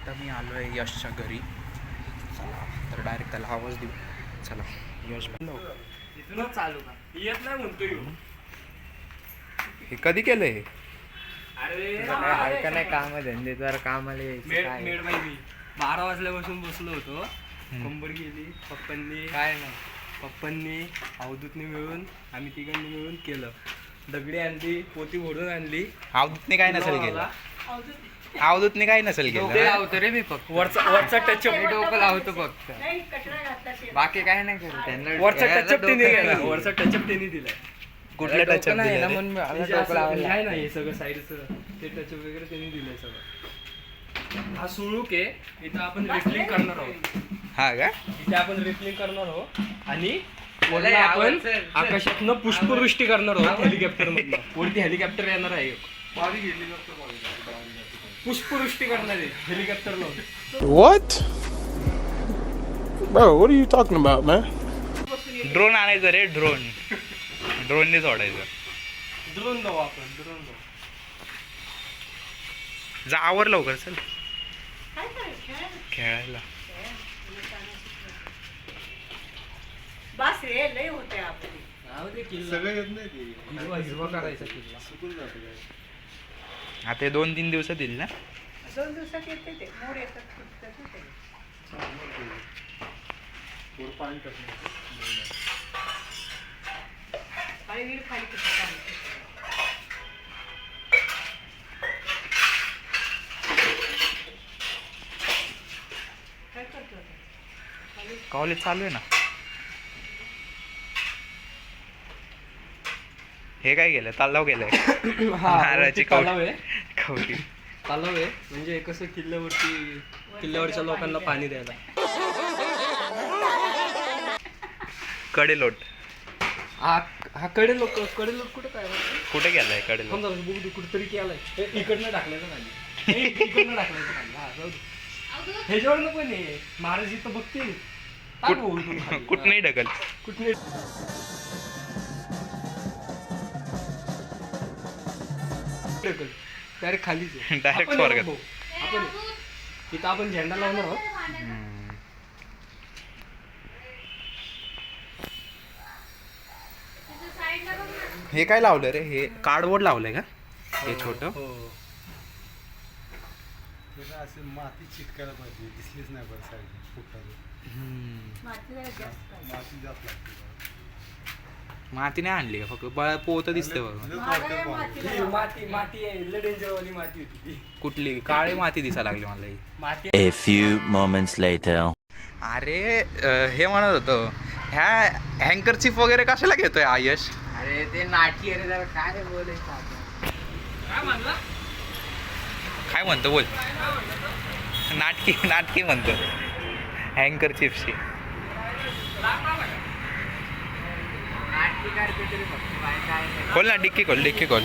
आता मी आलो आहे यशच्या घरी. चला तर डायरेक्ट त्याला आवाज देऊ. चला यश इथूनच चालू का येत नाही म्हणतो ह्यो. हे कधी केलं हे अरे. आहे का नाही काम धंदे जर कामाला यायचं मेड काय? मेड बाई मी. बारा वाजल्यापासून बसलो होतो. कंबर गेली पप्पांनी काय नाही. पप्पांनी अवधूतने मिळून आम्ही तिघांनी मिळून केलं. दगडी आणली पोती मोडून आणली. अवधूतने काय नसेल केलं? अवधूतने काय नसेल डोकं केलं लावतो रे मी फक्त. वरचा वरचा टचअप मी डोकं लावतो फक्त. बाकी काय नाही करत त्यांना वरचा खेळायला टचअप त्यांनी. वरचा टचअप त्यांनी दिलाय. कुठलं डोकं टचअप नाही ना दिलं म्हणून म्हणजे डोकं असं लावायला. आहे लागतं. ना हे सगळं साईडचं. ते टचअप वगैरे त्यांनी दिलंय सगळं. हा सुळूक आहे. इथं आपण रेफलिंग करणार आहोत. हा का? इथे आपण रेफलिंग करणार आहोत. आणि आपण. आकाशातनं पुष्पवृष्टी करणार आहोत हेलिकॉप्टर मधनं. वरती हेलिकॉप्टर येणार आहे. एक. पुष्पवृष्टी करणार आहे helicopter What? Bro, what are you talking about, man? Drone आणायचं रे ड्रोन ड्रोनने सोडायचं. ड्रोन जाऊ आपण ड्रोन जाऊ जा आवर लवकर चल. खेळायला. बस रे लय होते आपली. जाऊ दे किल्ला हिरवा हिरवा करायचा किल्ला. आता हे दोन तीन दिवसात येईल ना? दोन दिवसात येते ते. मोड येतात खाली? काय करतो आता? कॉलेज चालू आहे ना? हे काय केलं तलाव गेलंय नारळाची तलाव आहे. कवटी तलाव आहे. म्हणजे कसं किल्ल्यावरती किल्ल्यावरच्या लोकांना पाणी द्यायला. कडे लोट हा हा कडे लोक कडे लोक कुठे काय कुठे गेलायकडे लोट समजा बघू दे कुठेतरी केलाय. हे इकडनं टाकलायचं खाली हे इकडनं टाकलायचं खाली हा जाऊ दे. ह्याच्यावर पण आहे महाराज इथं बघतील. टाक भाऊ इथून खाली. कुठ नाही ढकल. हा, कुठने डायरेक्ट खालीच आहे. स्वर्गात. आपण आहे. इथं आपण झेंडा लावणार आहोत. हे काय लावलं रे? हे कार्डबोर्ड लावलंय का? हे छोट? हो. असे माती चिटकायला पाहिजे. दिसलीच नाही बरं साईड माती जास्त आहे. माती जात लागते. माती नाही आणली का? फक्त बळ पोत दिसते बघ. मला या मातीला ही माती माती आहे. लय danger वाली माती होती ती. कुठली? काळी माती दिसायला लागली मला ही माती A few moments later. अरे अं, हे म्हणत होतो ह्या हँकरचिप वगैरे कशाला घेतोय आयश अरे ते नाटकी अरे जरा. काय रे बोलायचं आता काय म्हणतो बोल. नाटकी नाटकी म्हणतो. हँकर चिप्सची नाटकी करते तरी फक्त काय काय नाही खोल ना डिक्की खोल डिक्की खोल.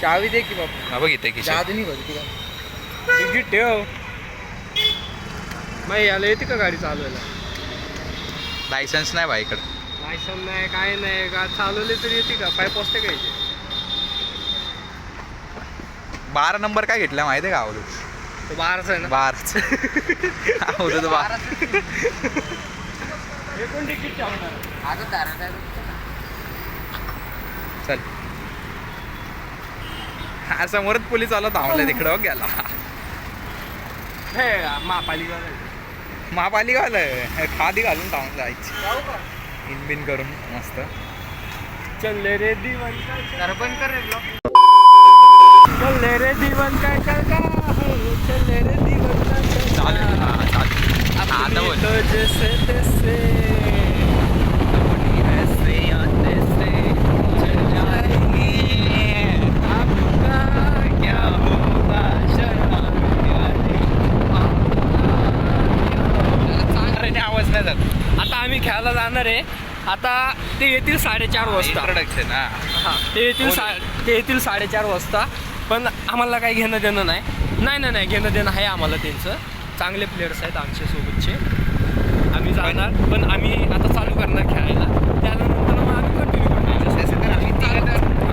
चावी दे की बाबा. हा बघ इथे की जादू नाही बोलती का? तिकीट ठेव. मग याला येते का गाडी चालवायला? लायसन्स नाही भाईकडं लायसन नाही काय नाही. का चालवले तरी येते का? पाय पोचते का याचे बारा नंबर काय घेतला माहिती आहे का आवडू तो बाराच आहे ना? बाराच. आवडू तो बारा हे कोण तिकीट ठेवणार आता दारात आहे. चल हा समोरच पोलीस आला थांबला तिकडं बघ गेला हे महापालिका महापालिका आलं खादी घालून थांबून जायची. इनबिन करून मस्त. चल रे दिवन काय पण कर रे ब्लॉग चल रे दिवन काय काय का? चल रे दिवन काय काय चालेल हा, चालेल. हा, आता बोल. तो जैसे तैसे ऐसे ऐसे चल जाएंगे आपका क्या होगा शर्मा नाही जात. आता आम्ही खेळायला जाणार आहे. आता ते येतील साडेचार वाजता. इंट्रोडक्शन हा. ते येतील सा ते येतील साडेचार वाजता. पण आम्हाला काही घेणं देणं नाही. नाही नाही नाही घेणं देणं आहे आम्हाला त्यांचं. चांगले प्लेयर्स आहेत आमच्या सोबतचे. आम्ही जाणार पण आम्ही आता चालू करणार खेळायला. त्यानंतर मग आम्ही कंटिन्यू करणार.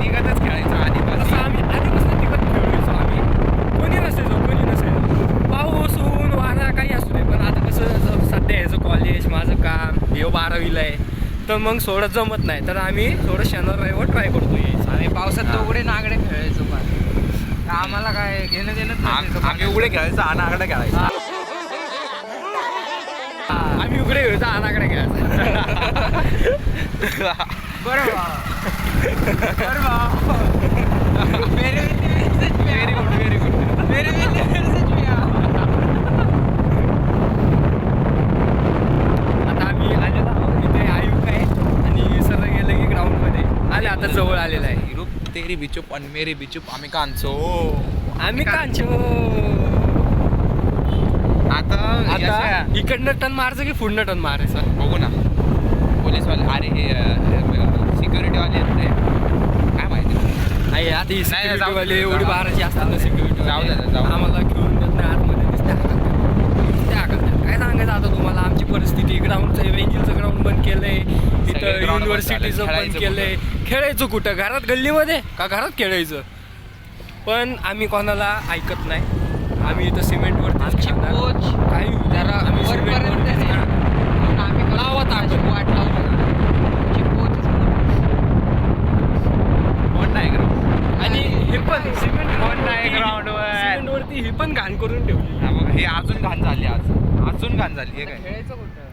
तिघातच खेळायचं आधी तसं आम्ही आधीपासून तिकट खेळायचो आम्ही कोणी नसायचो कोणी नसायचो पाऊस ऊन ह्यो बारावीला आहे. तर मग थोडं जमत नाही. तर आम्ही थोडं शनिवार रविवार ट्राय करतो यायचं आम्ही पावसात दोघडे नागडे खेळायचो पण. आम्हाला काय घेणं त्याचं. आम्ही उघडे खेळायचं अनाकडे खेळायचं. आम्ही उघडे घ्यायचो अनाकडे घ्यायचं बरं भाऊ. बरं विद्यार्थी सच में व्हेरी गुड व्हेरी गुड मेरे विद्यार्थी सच में आओ. आता आम्ही आलेलो आहोत इथे आयुक्त आहे आणि सर गेलं की ग्राउंडमध्ये आले आता जवळ आलेला आहे. रूप तेरी बिचूप मेरी बिचूप आम्ही कांचो आम्ही कांचो आता आता याच्या- इकडनं टन मारायचं की पुढनं टन मारायचं? बघू ना. पोलीसवाले अरे हे सिक्युरिटी वाले आहेत ते. काय माहिती? आहे आता ही नाही, जाऊ दे, वाले जाऊ एवढी दे. बाराची असतात ना सिक्युरिटी जाऊ दे, जाऊ दे. आम्हाला घेऊन नाही आतमध्ये नुसते हाकलतात. नुसते हाकलतात. काय सांगायचं आता तुम्हाला? आमची परिस्थिती ग्राउंडचं वेंजिलचं ग्राउंड बंद केलंय. सगळे ground बंद युनिव्हर्सिटीचं. बंद खेळायचं केलंय. खेळायचं कुठं? घरात गल्लीमध्ये? का घरात खेळायचं? पण आम्ही कोणाला ऐकत नाही. आम्ही इथं सिमेंटवरती आमची पोच काही जरा आम्ही. म्हणून आम्ही लावत आहोत. अशी वाट लावतो आमची ग्राउंड आणि हे पण सिमेंट कोण नाही ground वर. सिमेंटवरती ही पण घाण करून ठेवली हा बघ हे अजून घाण झाली आज. अजून घाण झाली हे काय? खेळायचं कुठं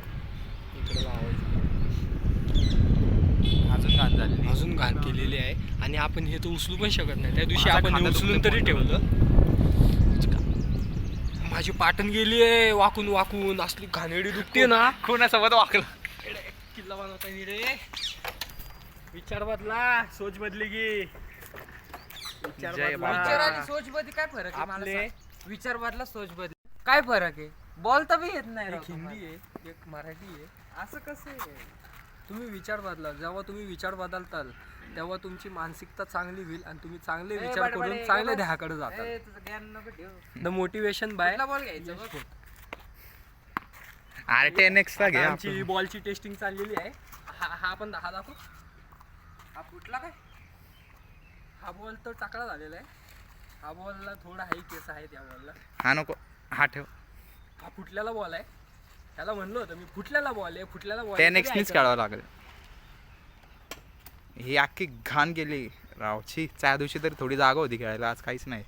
अजून घाण झाली अजून घाण केलेली आहे. आणि आपण हे तर उचलू पण शकत नाही. त्या दिवशी माझा आपण खांदा उचलून दुखतोय तरी. ठेवलं. माझी पाटण गेली आहे वाकून वाकून. असली घाणेडी दुखते ना कोणासोबत वाकलं? किल्ला बनवता येईल रे. विचार बदला सोच बदली गी विचार जय बदला. बाबा. विचार आणि सोच मध्ये काय फरक आहे मला आपले- सांग. विचार बदला सोच बदला. काय फरक आहे? बोलता बी येत नाही राव एक हिंदी तुम्हाला. आहे एक मराठी आहे. असं कसं आहे? तुम्ही विचार बदला जेव्हा तुम्ही विचार बदलताल तेव्हा तुमची मानसिकता चांगली होईल आणि तुम्ही चांगले विचार करून आहे, चांगल्या नको ठेव. द मोटिवेशन बाय कुठला बॉल घ्यायचा बघ. अरे टेन एक्सट्रा घे आमची. बॉलची टेस्टिंग चाललेली आहे. हा हा आपण दहा दाखव. हा फुटला काय? हा बॉल तर टाकला झालेला आहे. हा बॉलला थोडा हाई केस आहेत या बॉलला हा नको. हा ठेव. हा फुटलेला बॉल आहे? त्याला म्हणलं होतं मी फुटलेला बॉल आहे फुटलेला बॉल टेन एक्सनीच खेळावं लागेल. ही अख्खी घाण गेली. रावची त्या दिवशी तरी थोडी जागा होती खेळायला आज काहीच नाही.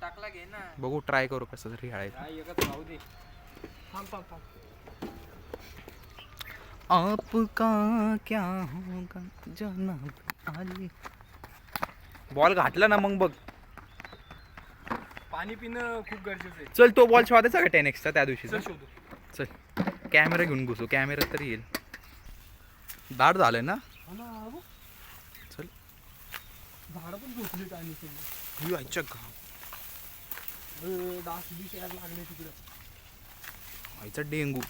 टाकला घे ना. बघू ट्राय करू कसं तरी खेळायचं. एकच राहू दे. थांब थांब थांब. आपका क्या होगा जनाब आली. बॉल घातला ना मग बघ. पाणी पिणं खूप गरजेचं आहे. चल तो बॉल शोधायचा का टेन एक्सचा त्या दिवशी? चल शोधू. चल. कॅमेरा घेऊन घुसू. कॅमेरा तरी येईल. दाट झालंय ना? हो ना अहो. चल. झाडं पण झोपली ही आईच्या गा- अरे, डास बीस यायला लागले तिकडं. आईचा डेंगू.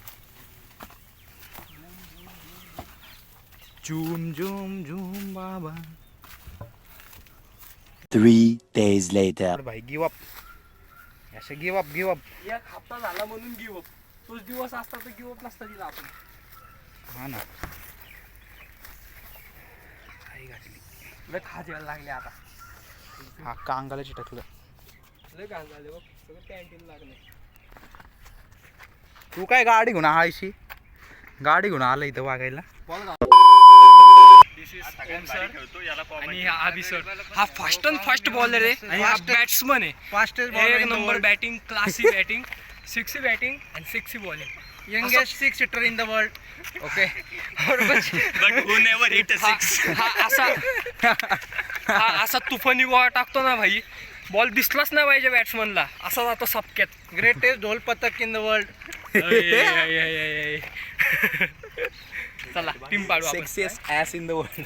झूम झूम झूम बाबा. Three days later. भाई गिव अप असे गिव अप गिव अप एक हप्ता झाला म्हणून गिवअप तोच दिवस असता तर गिवअप नसता दिला आपण. हा ना. आई घातली लय खाज यायला लागले आता. हा कांगाला चिटकलं. लय घाण झाले बघ सगळं कॅन्टीन लागले तू काय गाडी घेऊन आळशी गाडी घेऊन आला इथं वागायला? आणि हा अभि सर हा फास्ट अँड फास्ट बॉलर आहे. आणि हा बॅट्समन आहे. एक number batting classy batting sixy batting आणि sixy bowling youngest six seater in the world okay हा असा हा असा तुफानी बॉल टाकतो ना भाई. बॉल दिसलाच नाही पाहिजे बॅट्समनला असा जातो सपक्यात. ग्रेटेस्ट ढोल पथक इन द वर्ल्ड टीम पाडू आपण. Sexiest ass in the world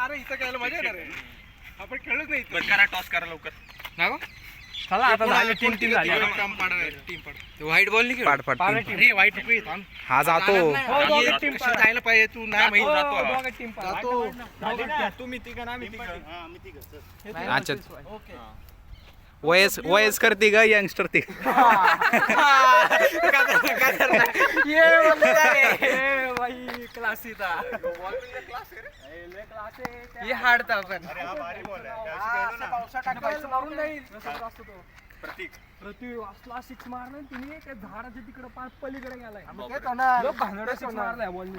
अरे इथं खेळायला मजा येणार आपण खेळलोच नाही करा टॉस करा लवकर. ना गं? चला आता झाली टीम टीम झाली. व्हाईट बॉल नाही पाड. पाड. अरे हा जातो. हो. जायला पाहिजे? तू नाही माहीत. हो, जातो. दोघं team पाडा. जातो. तुम्ही तिघं ना आम्ही तिघं. अच्छा. ओके वयस वयस्कर ती ग यंगस्टर ती हे. हाडतं आपण मारून जाईल. प्रतीक. असला सिक्स मारला त्या झाडाच्या तिकडे पार पलीकडे गेलाय. लोक भांगडा सिक्स मारलाय बॉल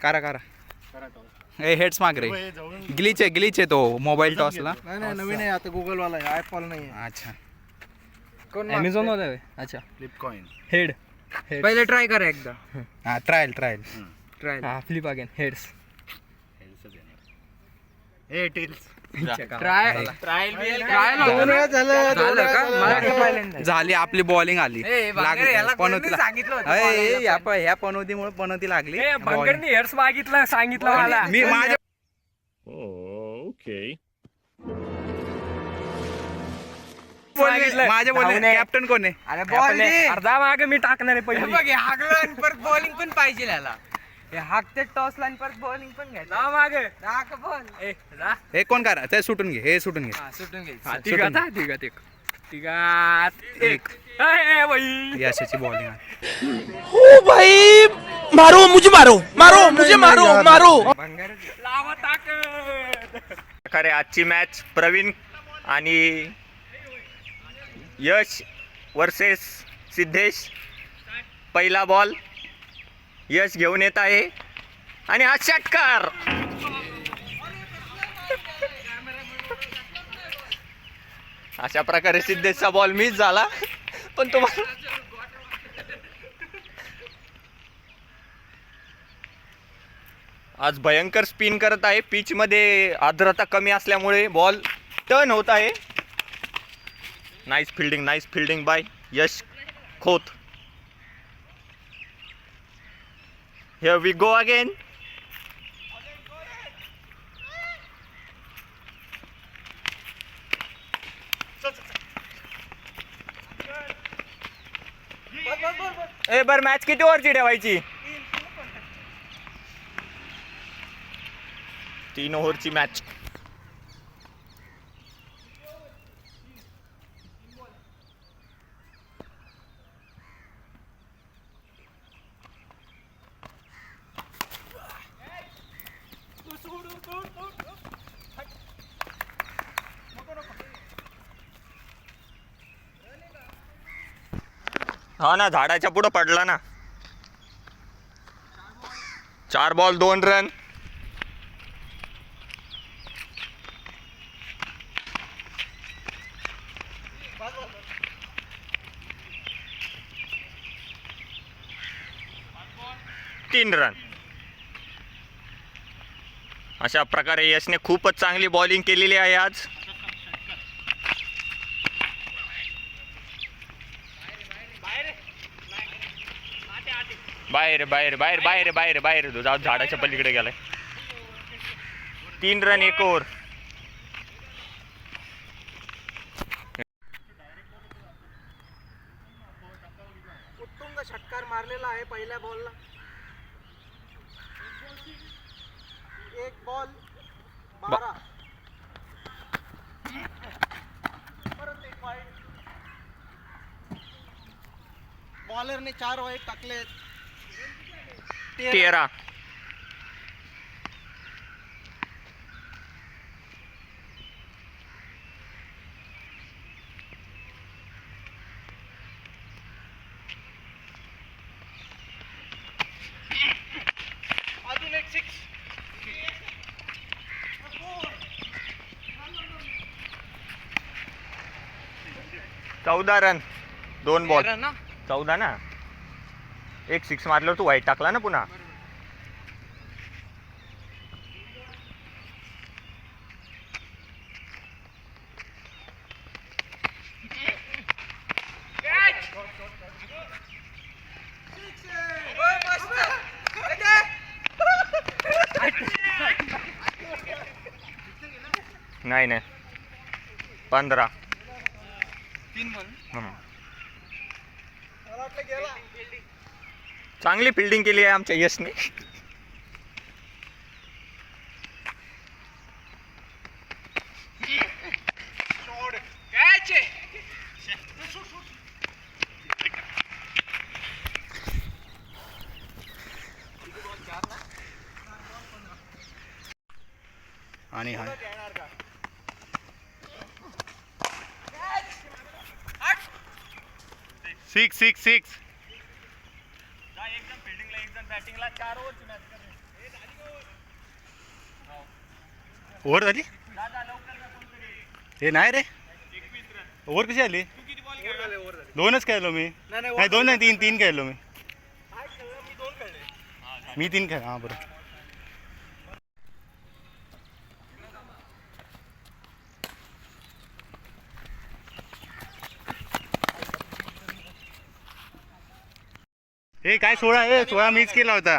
करा करा. ए हेड्स माग रे. ग्लिच आहे ग्लिच आहे तो मोबाईल टॉसला. नाही नाही नवीन आहे आता गुगल वाला आहे आयपॉल नाही अच्छा. अमेझॉन वाला आहे. अच्छा. फ्लिपकॉइन हेड पहिले ट्राय करा एकदा. हा ट्रायल ट्रायल ट्राय हा flip again heads a tails trial दोन वेळा झालं दोन झालं वेळा का? झालं. मला तर पहिल्यांदा झाली आपली बॉलिंग आली. ए, भांगरे, याला कोणी पनोतीला. सांगितलं होतं अय, प- ह्या पनोतीमुळे पनोती लागली. भांगडनी हेड्स मागितलं सांगितलं मला. मी माझ्या सांगितलं. माझ्या बोलले धावणे. कॅप्टन कोण आहे? अरे बॉल दे. अर्धा मागे मी टाकणार आहे पहिली. बघ हे हागलं आणि परत बॉलिंग पण पाहिजे याला हाकते टॉस लाईन परत बॉलिंग पण घ्यायचं. जा मागे. ए जा हे कोण करा? ते सुटून घे हे सुटून घे. हा सुटून हा, घ्यायचं तिघात हा, तिघात एक. तिघात एक. ए, ए, बाई. यशाची बॉलिंग ओ भाई मारो मुझे मारो मारो मुझे मारो मारो. लावा ताकद. खरे आजची मॅच प्रवीण आणि यश वर्सेस सिद्धेश. पहिला बॉल यश घेऊन येत आहे. आणि हा षटकार. अशा प्रकारे सिद्धेशचा बॉल मिस झाला. पण तुम्हाला आज भयंकर स्पिन करत आहे. पिचमध्ये आर्द्रता कमी असल्यामुळे बॉल टर्न होत आहे. Nice fielding nice fielding by Yash Khot. Here we go again ए बर मॅच किती ओव्हरची ठेवायची? तीन ओव्हरची मॅच हा ना झाडाच्या पुढं पडला ना. चार बॉल दोन रन तीन रन अशा प्रकारे यशने खूपच चांगली बॉलिंग केलेली आहे आज. बाहेर बाहेर बाहेर बाहेर बाहेर बाहेर. जाऊ झाडाच्या पलीकडे गेलाय. तीन रन एक ओव्हर षटकार मारलेला आहे पहिल्या बॉलला एक बॉल बारा. परत एक वाईट बॉलरने चार वाईट टाकले तेरा. चौदा रन दोन बॉल चौदा ना? एक सिक्स मारल्यावर तू वाईट टाकला ना पुन्हा. नाही नाही. पंधरा. तीन. चांगली फिल्डिंग के लिए आमच्या यशने आणि सिक्स सिक्स सिक्स ओव्हर झाली? हे नाही रे. ओव्हर कशी आली? दोनच खेळलो मी. नाही दोन नाही तीन तीन खेळलो मी. मी तीन खेळ हां बरं. हे काय सोळा आहे सोळा मीच केला होता.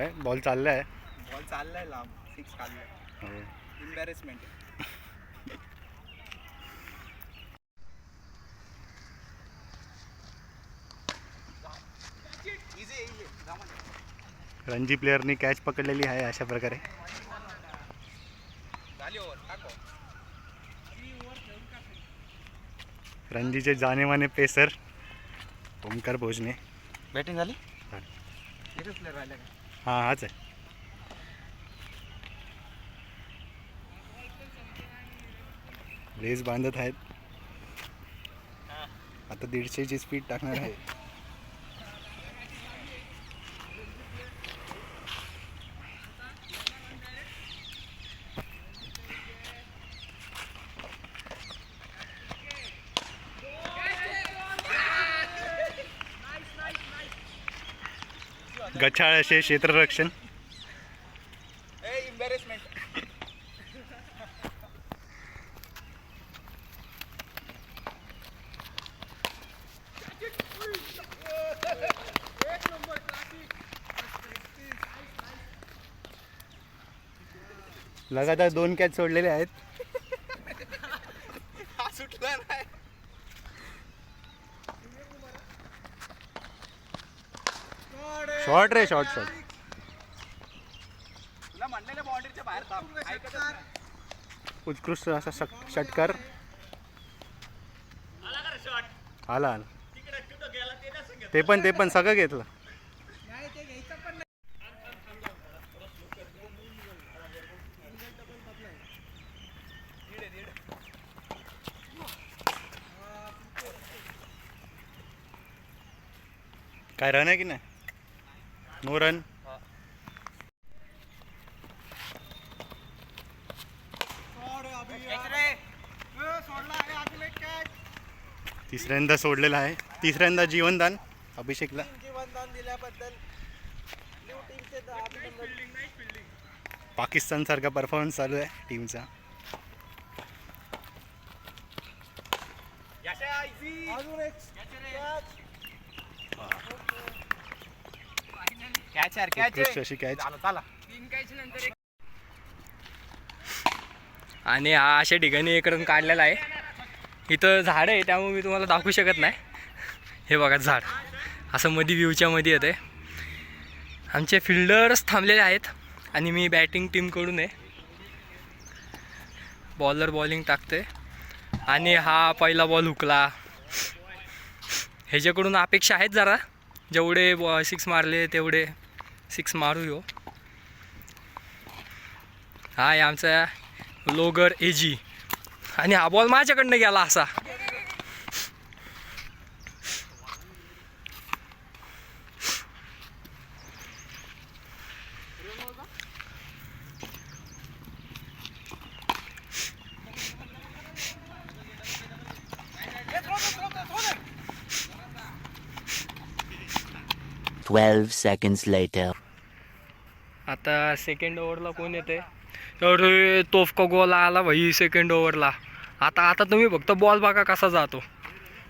काय? बॉल चाललाय? बॉल चाललाय लांब. सिक्स काढलाय. एम्बॅरेसमेंट रणजी प्लेअरनी कॅच पकडलेली आहे अशा प्रकारे. रणजीचे जाणेमाने पेसर ओमकार भोजने. बॅटिंग झाली? प्लेअर राहिला का? हां हाच आहे. रेस बांधत आहेत. आता दीडशेची स्पीड टाकणार आहे. गछाळ असे क्षेत्ररक्षण. लगातार दोन कॅच सोडलेले आहेत हा सुटला नाही शॉर्ट रे शॉर्ट शॉर्ट तुला म्हणलेल्या बाउंड्रीच्या बाहेर थांब. ऐकतच नाही. उत्कृष्ट असा शक षटकार. आला आला ते पण ते पण सगळं घेतलं. काय रन आहे की नाही? रन तिसऱ्यांदा सोडलेला आहे. तिसऱ्यांदा जीवनदान. अभिषेकला. पाकिस्तान सारखा परफॉर्मन्स चालू आहे टीमचा कॅच यार कॅच उत्कृष्ट अशी कॅच झालं चला आणि हा अशा ठिकाणी एक रन काढलेला आहे. इथं झाड आहे त्यामुळे मी तुम्हाला दाखवू शकत नाही. हे बघा झाड. असं मध्ये व्ह्यूच्या मध्ये येते आमचे फिल्डर्स थांबलेले आहेत आणि मी बॅटिंग टीमकडून आहे. बॉलर बॉलिंग टाकते आणि हा पहिला बॉल हुकला. ह्याच्याकडून अपेक्षा आहेत जरा. जेवढे बॉ सिक्स मारले तेवढे. सिक्स मारू यो. हा आमचा लोगर एजी आणि हा बॉल माझ्याकडनं गेला असा. Twelve seconds later. आता सेकंड ओव्हरला कोण येते अरे तोफ का गोल आला भाई सेकंड ओव्हरला आता आता तुम्ही फक्त बॉल बघा कसा जातो.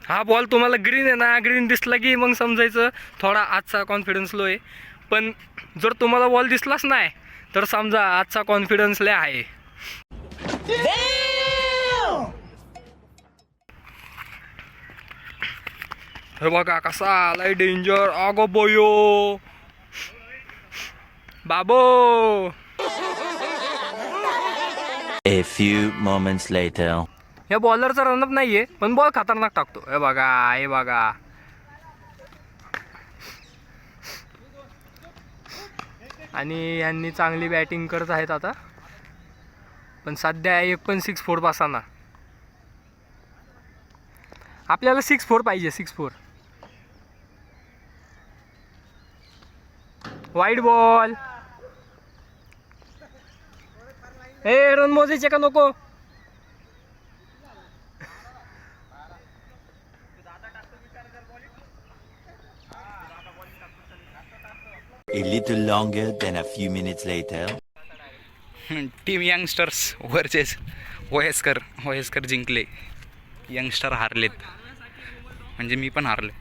हा बॉल तुम्हाला ग्रीन आहे ना ग्रीन दिसला की मग समजायचं. थोडा आजचा कॉन्फिडन्स लो आहे. पण जर तुम्हाला बॉल दिसलाच नाही तर समजा आजचा कॉन्फिडन्स लय आहे. हे बघा कसा आलाय डेंजर अगो बोयो. बाबो. A few moments later. या बॉलरचा रनअप नाहीये पण बॉल खतरनाक टाकतो. हे बघा हे बघा. आणि यांनी चांगली बॅटिंग करत आहेत आता. पण सध्या एक पण सिक्स फोर बसाना आपल्याला सिक्स फोर पाहिजे सिक्स फोर वाईट बॉल. ए रन मोजायचे का नको? A little longer than a few minutes later. Team youngsters versus वयस्कर वयस्कर जिंकले. यंगस्टर हारलेत. म्हणजे मी पण हारले